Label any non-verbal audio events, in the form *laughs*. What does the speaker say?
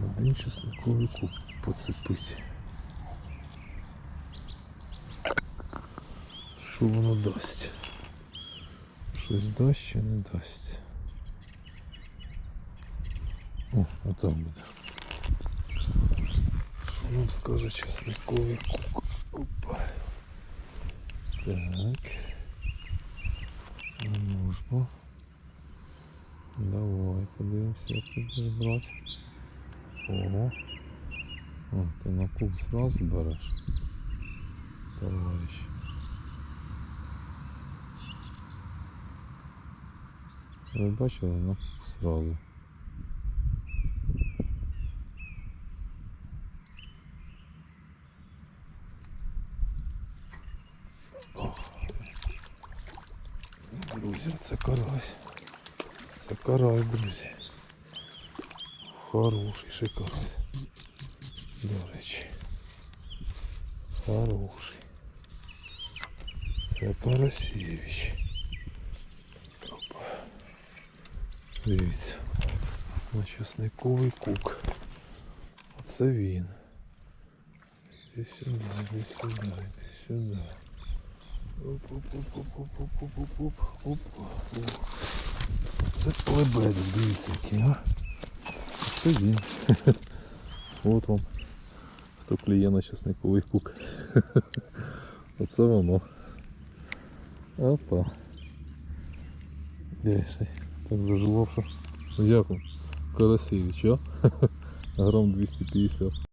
Один чесниковий куб поцепить. Що воно дасть? Щось дасть чи не дасть? О, отам буде. Що нам скаже чесниковий кук? Опа. Так. Ну ж бо. Давай подивимося, як ти будеш брати. Ого. О, ти на куб сразу береш. Товарищ. Ви бачили на куб сразу. Друзі, це карась. Це карась, друзі. Хороший ще карась. До речі. Хороший. Це Карасєвич. Опа. Дивіться. На часниковий кук. Оце він. Іди сюди, іди сюди, іди сюди. Оп-оп-оп-оп-оп-оп-оп-оп. Опа. Це лебедик, дивіться який, а? Це він. От вам. Хто клює на часниковий кук. Оце *laughs* воно. Опа. Дивіться. Так заживав, що. Дякую. Карасевич, а? *laughs* Грам 250.